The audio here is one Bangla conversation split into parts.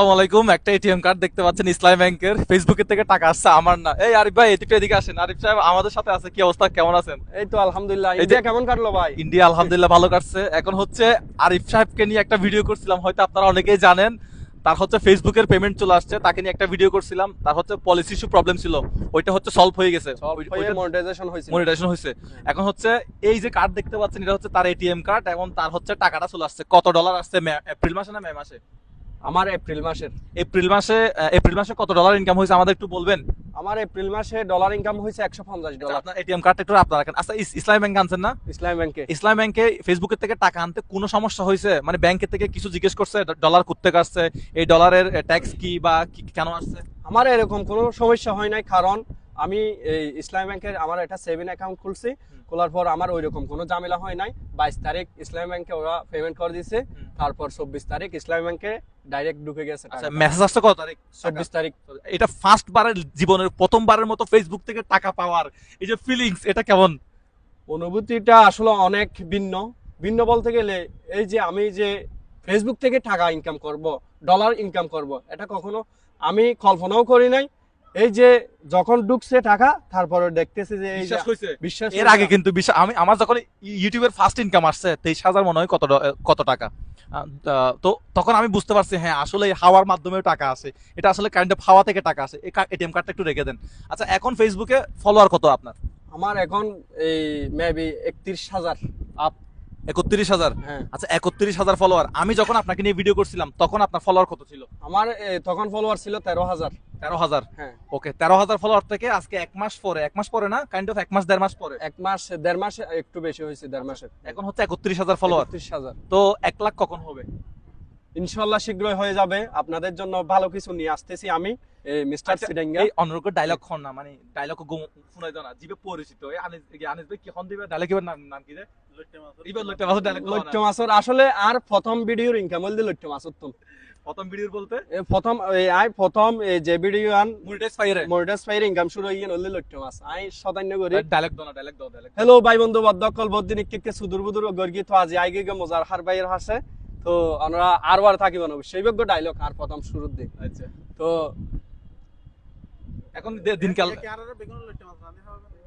আলাইকুম। একটা এটিএম কার্ড দেখতে পাচ্ছেন ইসলাম ব্যাংকের। ফেসবুকের থেকে টাকা আসছে আমার না। এই আরিফ ভাই এদিকে এদিকে আসেন। আরিফ সাহেব আমাদের সাথে আছে। কি অবস্থা? কেমন আছেন? এই তো আলহামদুলিল্লাহ। ইন্ডিয়া কেমন কাটলো ভাই? ইন্ডিয়া আলহামদুলিল্লাহ ভালো কাটছে। এখন হচ্ছে আরিফ সাহেবকে নিয়ে একটা ভিডিও করছিলাম। হয়তো আপনারা অনেকেই জানেন তার হচ্ছে ফেসবুকের পেমেন্ট চলে আসছে। তাকে নিয়ে একটা ভিডিও করছিলাম। তার হচ্ছে পলিসি ইস্যু প্রবলেম ছিল। ওইটা হচ্ছে সলভ হয়ে গেছে। মনিটাইজেশন হয়েছে। এখন হচ্ছে এই যে কার্ড দেখতে পাচ্ছেন এটা হচ্ছে তার এটিএম কার্ড এবং তার হচ্ছে টাকাটা চলে আসছে। কত ডলার আসছে এপ্রিল মাসে না মে মাসে? আমার এপ্রিল মাসের। এপ্রিল মাসে এপ্রিল মাসে কত ডলার ইনকাম হয়েছে আমাদের একটু বলবেন? আমার এপ্রিল মাসে ডলার ইনকাম হয়েছে একশো পঞ্চাশ ডলার আপনার এটিএম কার্ড একটু আপনার রাখেন। আচ্ছা ইসলাম ইসলামী ব্যাংক আনছেন না? ইসলাম ব্যাংকে। ইসলাম ব্যাংকে ফেসবুকের থেকে টাকা আনতে কোনো সমস্যা হয়েছে? মানে ব্যাংকের থেকে কিছু জিজ্ঞেস করছে ডলার করতে আসছে? এই ডলারের ট্যাক্স কি বা কি- কেন আসছে? আমার এরকম কোনো সমস্যা হয় নাই কারণ আমি এই ইসলাম ব্যাংকের আমার একটা সেভিং অ্যাকাউন্ট খুলছি খোলার পর আমার ওই রকম কোনো ঝামেলা হয় নাই। বাইশ তারিখ ইসলাম ব্যাংকে ওরা পেমেন্ট করে দিয়েছে তারপর চব্বিশ তারিখ ইসলাম ব্যাংকে ডাইরেক্ট ঢুকে গেছে আচ্ছা মেসেজ আসছে কত তারিখ? চব্বিশ তারিখ। এটা ফার্স্ট বারের জীবনের প্রথমবারের মতো ফেসবুক থেকে টাকা পাওয়ার এই যে ফিলিংস এটা কেমন? অনুভূতিটা আসলে অনেক ভিন্ন। ভিন্ন বলতে গেলে এই যে আমি যে ফেসবুক থেকে টাকা ইনকাম করব ডলার ইনকাম করব এটা কখনো আমি কল্পনাও করি নাই এই যে যখন ঢুকছে টাকা তারপরে দেখতেছি যে এই বিশ্বাস এর আগে কিন্তু বিশ্বাস আমি আমার যখন ইউটিউবের ফার্স্ট ইনকাম আসছে তেইশ হাজার মনে হয় কত কত টাকা। তো তখন আমি বুঝতে পারছি হ্যাঁ আসলে হাওয়ার মাধ্যমেও টাকা আসে এটা আসলে কারেন্ট অফ হাওয়া থেকে টাকা আসে এই এটিএম কার্ডটা একটু রেখে দেন। আচ্ছা এখন ফেসবুকে ফলোয়ার কত আপনার? আমার এখন এই মেবি একত্রিশ হাজার আপ একত্রিশ হাজার? হ্যাঁ। আচ্ছা একত্রিশ হাজার ফলোয়ার আমি যখন আপনাকে নিয়ে ভিডিও করছিলাম তখন আপনার ফলোয়ার কত ছিল? আমার তখন ফলোয়ার ছিল তেরো হাজার। তেরো হাজার। হ্যাঁ। ওকে তেরো হাজার ফলোয়ার থেকে আজকে এক মাস পরে এক মাস পরে না কাইন্ড অফ এক মাস দেড় মাস পরে। এক মাস দেড় মাস একটু বেশি হয়েছে দেড় মাসের। এখন হচ্ছে একত্রিশ হাজার ফলোয়ার একত্রিশ হাজার। তো এক লাখ কখন হবে? ইনশাল্লাহ শীঘ্রই হয়ে যাবে। আপনাদের জন্য ভালো কিছু নিয়ে আসতেছি আমি মিস্টার আচ্ছা, সিডেঙ্গা। এই অনুরোধ ডায়লগ খন না মানে ডায়লগ শুনাই দাও না জিবে পরিচিত। এই আনিস এই আনিস ভাই কিখন দিবে ডায়লগ নাম নাম কি রে এবার লইট্টা মাছের ডায়লগ লট্ট মাছর আসলে আর প্রথম ভিডিওর ইনকাম হইলে লট্ট মাছর তো। প্রথম ভিডিওর বলতে? প্রথম আই প্রথম যে ভিডিও আন মনিটাইজ পাইরে মর্ডাস ফাইর ইনকাম শুরু হইয়ে হইলে লট্ট মাছ। আই শতান্য করি। ডায়লগ দাও না ডায়লগ দাও ডায়লগ হ্যালো ভাই বন্ধু বদ্ধকল বদিন ইকে সুদূর বুদুর গর্গি তো আজি আইগে গে মজার হার বাইর হাসে। তো আমরা আর বার থাকিব না সেই বগ্য ডায়লগ আর প্রথম শুরুর দিন আচ্ছা। তো এখন দিনকাল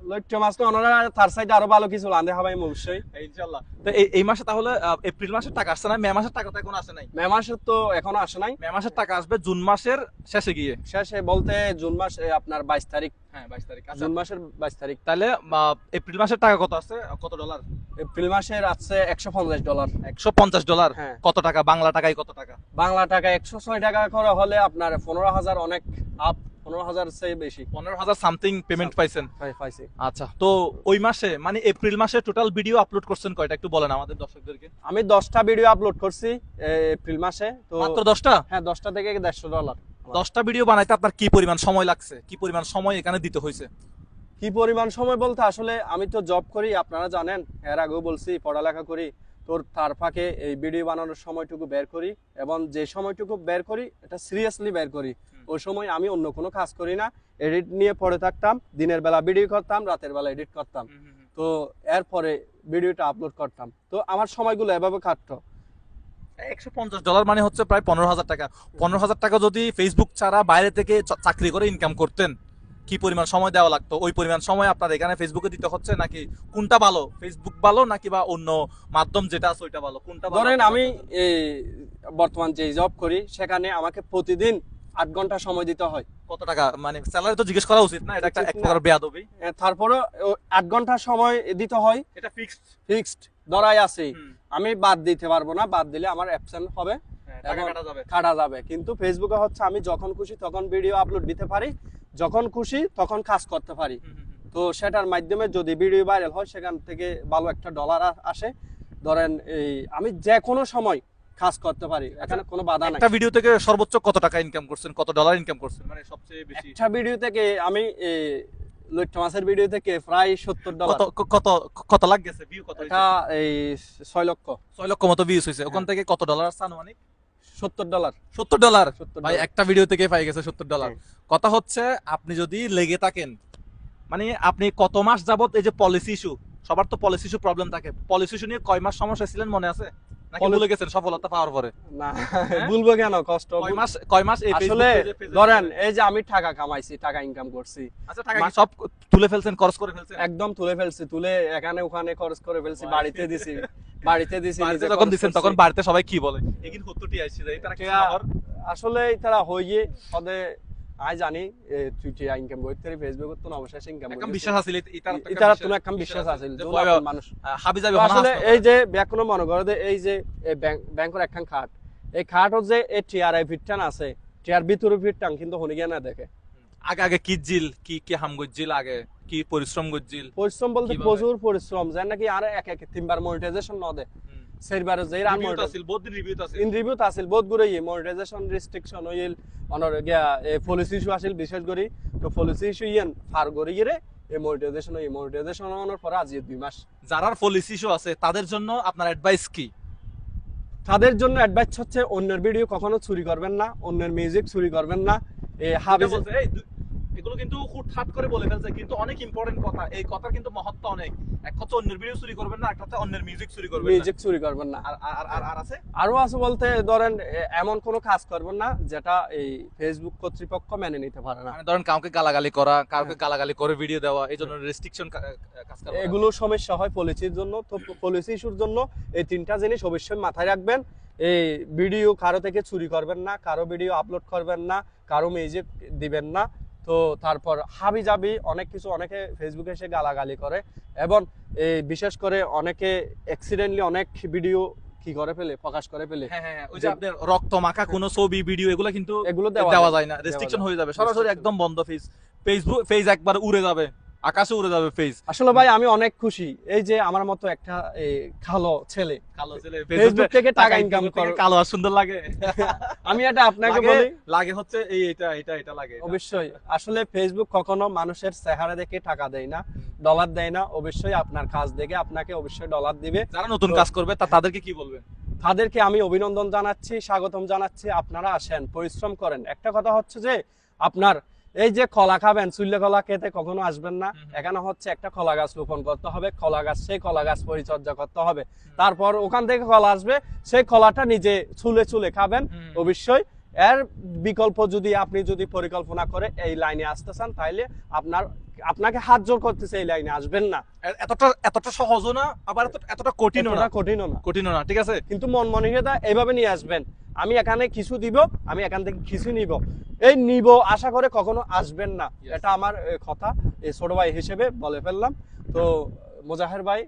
লট্ট মাছ তো ওনারা তার সাইডে আরও ভালো কিছু লান্দে হবাই অবশ্যই ইনশাআল্লাহ। তো এই মাসে তাহলে এপ্রিল মাসের টাকা আসছে না মে মাসের টাকা তো এখন আসে নাই? মে মাসের তো এখনও আসে নাই। মে মাসের টাকা আসবে জুন মাসের শেষে গিয়ে। শেষে বলতে জুন মাস আপনার বাইশ তারিখ। হ্যাঁ বাইশ তারিখ। আচ্ছা। জুন মাসের বাইশ তারিখ। তাহলে এপ্রিল মাসের টাকা কত আছে? কত ডলার? এপ্রিল মাসের আছে একশো পঞ্চাশ ডলার। একশো পঞ্চাশ ডলার? হ্যাঁ। কত টাকা? বাংলা টাকায় কত টাকা? বাংলা টাকা একশো ছয় টাকা করে হলে আপনার পনেরো হাজার অনেক আপ পনেরো হাজার চেয়ে বেশি। পনেরো হাজার সামথিং পেমেন্ট পাইছেন? পাইছি। আচ্ছা তো ওই মাসে মানে এপ্রিল মাসে টোটাল ভিডিও আপলোড করছেন কয়টা? একটু বলেন আমাদের দর্শকদেরকে। আমি দশটা ভিডিও আপলোড করছি এপ্রিল মাসে তো মাত্র দশটা? হ্যাঁ দশটা থেকে দেড়শো ডলার দশটা ভিডিও বানাইতে আপনার কি পরিমাণ সময় লাগছে? কি পরিমাণ সময় এখানে দিতে হয়েছে? কি পরিমাণ সময় বলতে আসলে আমি তো জব করি আপনারা জানেন এর আগেও বলছি পড়ালেখা করি তোর তার ফাঁকে এই ভিডিও বানানোর সময়টুকু বের করি এবং যে সময়টুকু বের করি এটা সিরিয়াসলি বের করি। ওই সময় আমি অন্য কোনো কাজ করি না। এডিট নিয়ে পড়ে থাকতাম দিনের বেলা ভিডিও করতাম রাতের বেলা এডিট করতাম। তো এরপরে ভিডিওটা আপলোড করতাম। তো আমার সময়গুলো এভাবে কাটতো। একশো পঞ্চাশ ডলার মানে হচ্ছে প্রায় পনেরো হাজার টাকা। পনেরো হাজার টাকা যদি ফেসবুক ছাড়া বাইরে থেকে চাকরি করে ইনকাম করতেন কি পরিমাণ সময় দেওয়া লাগতো? ওই পরিমাণ সময় আপনার এখানে ফেসবুকে দিতে হচ্ছে নাকি কোনটা ভালো? ফেসবুক ভালো নাকি বা অন্য মাধ্যম যেটা আছে ওইটা ভালো? কোনটা ধরেন আমি এই বর্তমান যে জব করি সেখানে আমাকে প্রতিদিন আট ঘণ্টা সময় দিতে হয়। কত টাকা? মানে স্যালারি তো জিজ্ঞেস করা উচিত না এটা একটা এক প্রকার বেয়াদবি। তারপরে আট ঘণ্টা সময় দিতে হয়। এটা ফিক্সড ফিক্সড ধরাই আছে। আমি বাদ দিতে পারব না বাদ দিলে আমার অ্যাবসেন্ট হবে। কাটা যাবে। কিন্তু ফেসবুকে হচ্ছে আমি যখন খুশি তখন ভিডিও আপলোড দিতে পারি। যখন খুশি তখন কাজ করতে পারি। তো সেটার মাধ্যমে যদি ভিডিও ভাইরাল হয় সেখান থেকে ভালো একটা ডলার আসে। ধরেন এই আমি যে কোনো সময় কাজ করতে পারি এখানে কোনো বাধা নাই। একটা ভিডিও থেকে সর্বোচ্চ কত টাকা ইনকাম করছেন কত ডলার ইনকাম করছেন? মানে সবচেয়ে বেশি একটা ভিডিও থেকে আমি ভিডিও থেকে প্রায় সত্তর ডলার কত কত লাখ গেছে ভিউ কত এটা এই লক্ষ। লক্ষ মতো ভিউজ ওখান থেকে কত ডলার আসছে আনুমানিক? সত্তর ডলার সত্তর ডলার ভাই একটা ভিডিও থেকে পাই গেছে সত্তর ডলার হ্যাঁ। কথা হচ্ছে আপনি যদি লেগে থাকেন মানে আপনি কত মাস যাবত এই যে পলিসি ইস্যু সবার তো পলিসি ইস্যু প্রবলেম থাকে। পলিসি ইস্যু নিয়ে কয় মাস সমস্যা ছিলেন মনে আছে? নাকি গেছেন সফলতা পাওয়ার পরে? না ভুলবো কেন? কষ্ট। কয় মাস কয় মাস এই আসলে Facebook page এ- page এ- ধরেন এই যে আমি টাকা কামাইছি টাকা ইনকাম করছি। আচ্ছা টাকা সব তুলে ফেলছেন খরচ করে ফেলছেন? একদম তুলে ফেলছি তুলে এখানে ওখানে খরচ করে ফেলছি বাড়িতে। দিছি বাড়িতে দিছি বাড়িতে যখন তখন বাড়িতে সবাই কি বলে? এগিন তারা আসলে তারা হইয়ে আই জানি তুই ইনকাম করতে ফেসবুক তো অবশেষে ইনকাম একদম বিশ্বাস আছিল ইতার তো একদম বিশ্বাস আছে যে যোন ভয়- আপন মানুষ। হাবি যাবি আসলে এই যে ব্যাকুনো মনে করো যে এই যে ব্যাংকের একখান খাট এই খাটও যে এই টিআরআই ফিটটান আছে টিআর ভিতরে ফিটটান কিন্তু হনি না দেখে। আগে আগে কি জিল কি কি হাম গজ্জিল আগে? কি পরিশ্রম গজ্জিল পরিশ্রম বলতে? প্রচুর পরিশ্রম যেন নাকি আর এক এক তিনবার মনিটাইজেশন ন দে। সেইবার যে রান রিভিউ আছিল বহুত রিভিউ আছিল। ইন রিভিউ আছিল বহুত ইয়ে মনিটাইজেশন রেস্ট্রিকশন হইল অনর গিয়া পলিসি ইস্যু আছিল বিশেষ করে তো পলিসি ইস্যু ইয়েন ফার করে গিয়ে এই মনিটাইজেশন এই মনিটাইজেশন হওয়ার পরে আজ দুই মাস। যারার পলিসি ইস্যু আছে তাদের জন্য আপনার অ্যাডভাইস কি? তাদের জন্য অ্যাডভাইস হচ্ছে অন্যের ভিডিও কখনো চুরি করবেন না অন্যের মিউজিক চুরি করবেন না। এই হাবি এটা এই দু- এগুলো কিন্তু হুটহাট করে বলে ফেলছে কিন্তু অনেক ইম্পর্টেন্ট কথা। এই কথার কিন্তু মহত্ব অনেক। এক হচ্ছে অন্যের ভিডিও চুরি করবেন না একটা হচ্ছে অন্যের মিউজিক চুরি করবেন না। মিউজিক চুরি করবেন না। আর আর আর আর আছে? আরও আছে বলতে ধরেন এমন কোনো কাজ করবেন না যেটা এই ফেসবুক কর্তৃপক্ষ মেনে নিতে পারে না। মানে ধরেন কাউকে গালাগালি করা কাউকে গালাগালি করে ভিডিও দেওয়া এই জন্য রেস্ট্রিকশন কাজ করা এগুলো সমস্যা হয় পলিসির জন্য তো পলিসি ইস্যুর জন্য এই তিনটা জিনিস অবশ্যই মাথায় রাখবেন। এই ভিডিও কারও থেকে চুরি করবেন না কারও ভিডিও আপলোড করবেন না কারও মিউজিক দিবেন না। তো তারপর হাবি জাবি অনেক কিছু অনেকে ফেসবুকে এসে গালাগালি করে এবং এই বিশেষ করে অনেকে অ্যাক্সিডেন্টলি অনেক ভিডিও কি করে ফেলে প্রকাশ করে ফেলে। হ্যাঁ হ্যাঁ ওই যে আপনার রক্ত মাখা কোনো ছবি ভিডিও এগুলো কিন্তু এগুলো দেওয়া যায় না রেস্ট্রিকশন হয়ে যাবে। সরাসরি একদম বন্ধ ফেস ফেসবুক ফেজ একবার উড়ে যাবে। আকাশে উড়ে যাবে ফেজ আসলে ভাই আমি অনেক খুশি। এই যে আমার মতো একটা খালো ছেলে। কালো ছেলে ফেসবুক থেকে টাকা ইনকাম করে। কালো আর সুন্দর লাগে। আমি এটা আপনাকে বলি। লাগে হচ্ছে এই এটা এটা এটা লাগে অবশ্যই। আসলে ফেসবুক কখনো মানুষের চেহারা দেখে টাকা দেয় না ডলার দেয় না। অবশ্যই আপনার কাজ দেখে আপনাকে অবশ্যই ডলার দিবে। যারা নতুন কাজ করবে তা তাদেরকে কি বলবেন? তাদেরকে আমি অভিনন্দন জানাচ্ছি স্বাগতম জানাচ্ছি। আপনারা আসেন পরিশ্রম করেন। একটা কথা হচ্ছে যে আপনার এই যে কলা খাবেন চুল্লে কলা খেতে কখনো আসবেন না। এখানে হচ্ছে একটা কলা গাছ রোপণ করতে হবে। কলা গাছ সেই কলা গাছ পরিচর্যা করতে হবে। তারপর ওখান থেকে কলা আসবে সেই কলাটা নিজে চুলে চুলে খাবেন। অবশ্যই এর বিকল্প যদি আপনি যদি পরিকল্পনা করে এই লাইনে আসতে চান তাহলে আপনার আপনাকে হাত জোর করতেছে এই লাইনে আসবেন না। এতটা এতটা সহজও না আবার এত- এতটা কঠিনও না। কঠিনও না। কঠিনও না ঠিক আছে? কিন্তু মন মনিকতা এইভাবে নিয়ে আসবেন। আমি এখানে কিছু দিব আমি এখান থেকে কিছু নিব। এই নিব আশা করে কখনো আসবেন না। এটা আমার কথা। এই ছোট ভাই হিসেবে বলে ফেললাম। তো মোজাহের ভাই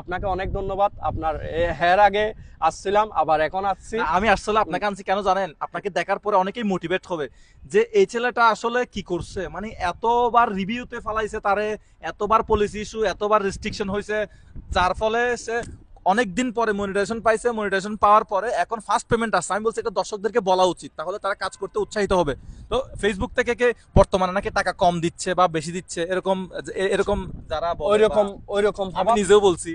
আপনাকে অনেক ধন্যবাদ। আপনার হের আগে আসছিলাম, আবার এখন আসছি। আমি আসলে আপনাকে আনছি কেন জানেন? আপনাকে দেখার পরে অনেকেই মোটিভেট হবে যে এই ছেলেটা আসলে কি করছে? মানে এতবার রিভিউতে ফালাইছে তারে, এতবার পলিসি ইস্যু এতবার রেস্ট্রিকশন হয়েছে যার ফলে সে অনেক দিন পরে মনিটাইজেশন পাইছে মনিটাইজেশন পাওয়ার পরে এখন ফার্স্ট পেমেন্ট আসছে। আমি বলছি এটা দর্শকদেরকে বলা উচিত তাহলে তারা কাজ করতে উৎসাহিত হবে। তো ফেসবুক থেকে কে বর্তমানে নাকি টাকা কম দিচ্ছে বা বেশি দিচ্ছে এরকম এরকম যারা বলে ওই রকম ওই রকম আমি নিজেও বলছি।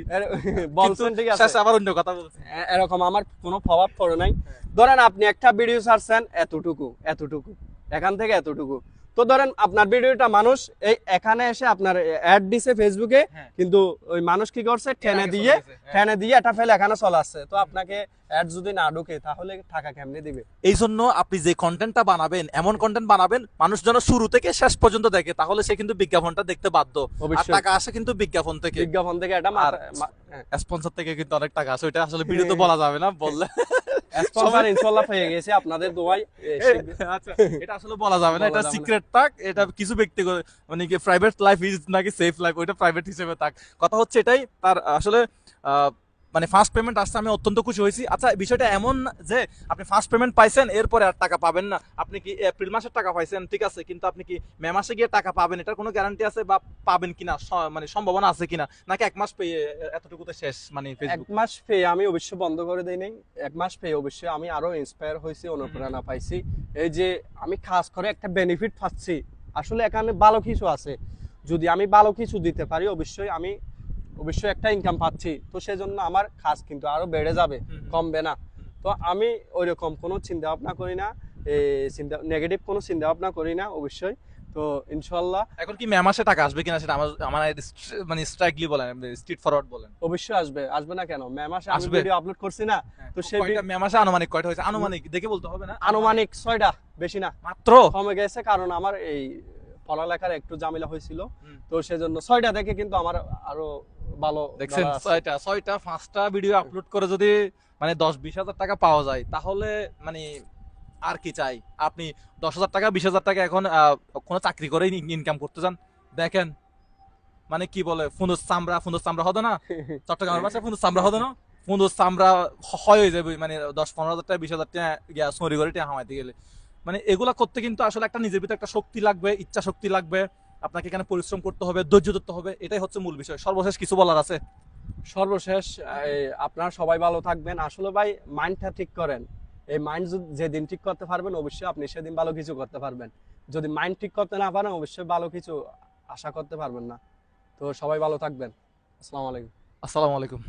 বলছেন ঠিক আছে। আবার অন্য কথা বলছি। এরকম আমার কোনো প্রভাব পড়ে নাই। ধরেন আপনি একটা ভিডিও ছাড়ছেন এতটুকু এতটুকু এখান থেকে এতটুকু। তো ধরেন আপনার ভিডিওটা মানুষ এই এখানে এসে আপনার অ্যাড দিছে ফেসবুকে হ্যাঁ। কিন্তু ওই মানুষ কি করছে? টেনে আগে দিয়ে হ্যাঁ। টেনে দিয়ে এটা ফেলে এখানে চলে আসছে। তো আপনাকে অ্যাড যদি না ঢুকে তাহলে টাকা কেমনে দিবে? এই জন্য আপনি যে কন্টেন্টটা বানাবেন এমন কন্টেন্ট বানাবেন মানুষ যেন শুরু থেকে শেষ পর্যন্ত দেখে তাহলে সে কিন্তু বিজ্ঞাপনটা দেখতে বাধ্য। আর টাকা আসে কিন্তু বিজ্ঞাপন থেকে। বিজ্ঞাপন থেকে এটা স্পন্সর থেকে কিন্তু অনেক টাকা আসে ওইটা আসলে ভিডিওতে বলা যাবে না বললে। স্পন্সর ইনশাআল্লাহ পেয়ে গেছে আপনাদের দোয়াই আচ্ছা এটা আসলে বলা যাবে না এটা সিক্রেট থাক এটা কিছু ব্যক্তিগত মানে কি প্রাইভেট লাইফ ইজ নাকি সেফ লাইফ ওইটা প্রাইভেট হিসেবে থাক। কথা হচ্ছে এটাই তার আসলে আহ, মানে ফার্স্ট পেমেন্ট আসছে আমি অত্যন্ত খুশি হয়েছি। আচ্ছা বিষয়টা এমন যে আপনি ফার্স্ট পেমেন্ট পাইছেন এরপরে আর টাকা পাবেন না। আপনি কি এপ্রিল মাসের টাকা পাইছেন? ঠিক আছে কিন্তু আপনি কি মে মাসে গিয়ে টাকা পাবেন? এটার কোনো গ্যারান্টি আছে বা পাবেন কিনা? মানে সম্ভাবনা আছে কিনা? নাকি এক মাস পেয়ে এতটুকুতে শেষ মানে এক মাস পেয়ে আমি অবশ্যই বন্ধ করে দেই নাই। এক মাস পেয়ে অবশ্যই আমি আরও ইন্সপায়ার হয়েছি অনুপ্রেরণা পাইছি। এই যে আমি কাজ করে একটা বেনিফিট পাচ্ছি। আসলে এখানে ভালো কিছু আছে। যদি আমি ভালো কিছু দিতে পারি অবশ্যই আমি অবশ্যই একটা ইনকাম পাচ্ছি। তো সেজন্য আমার কাজ কিন্তু আরও বেড়ে যাবে। কমবে না। তো আমি ওইরকম কোনো চিন্তা ভাবনা করি না এই চিন্তা নেগেটিভ কোনো চিন্তা ভাবনা করি না অবশ্যই। তো ইনশাল্লাহ এখন কি মে মাসে টাকা আসবে কিনা সেটা আমার আমার মানে স্ট্রাইকলি বলেন স্ট্রিট ফরওয়ার্ড বলেন। অবশ্যই আসবে আসবে না কেন? মে মাসে আমি ভিডিও আপলোড করছি না। তো সে কয়টা মে মাসে আনুমানিক কয়টা হয়েছে? আনুমানিক দেখে বলতে হবে না। আনুমানিক ছয়টা বেশি না। মাত্র? কমে গেছে কারণ আমার এই পড়ালেখার একটু ঝামেলা হয়েছিল। তো সেজন্য ছয়টা দেখে কিন্তু আমার আরও ভালো দেখছেন ছয়টা ছয়টা পাঁচটা ভিডিও আপলোড করে যদি মানে দশ বিশ হাজার টাকা পাওয়া যায় তাহলে মানে আর কি চাই? আপনি দশ হাজার টাকা বিশ হাজার টাকা এখন কোনো চাকরি করে ইনকাম করতে চান? দেখেন মানে কি বলে ফুন্দুস চামড়া ফুন্দুস চামড়া হতো না? চট্টগ্রামের ভাষায় ফুন্দুস চামড়া হতো না? ফুন্দুস চামড়া হয় হয়ে যাবে মানে দশ পনেরো হাজার টাকা বিশ হাজার টাকা গিয়া সরি করে টাকা হামাইতে গেলে। মানে এগুলা করতে কিন্তু আসলে একটা নিজের ভিতরে একটা শক্তি লাগবে ইচ্ছা শক্তি লাগবে। আপনাকে এখানে পরিশ্রম করতে হবে ধৈর্য ধরতে হবে এটাই হচ্ছে মূল বিষয়। সর্বশেষ কিছু বলার আছে? সর্বশেষ আপনারা সবাই ভালো থাকবেন। আসলে ভাই মাইন্ডটা ঠিক করেন। এই মাইন্ড যেদিন ঠিক করতে পারবেন অবশ্যই আপনি সেদিন ভালো কিছু করতে পারবেন। যদি মাইন্ড ঠিক করতে না পারেন অবশ্যই ভালো কিছু আশা করতে পারবেন না। তো সবাই ভালো থাকবেন। আসসালামু আলাইকুম। আসসালামু আলাইকুম।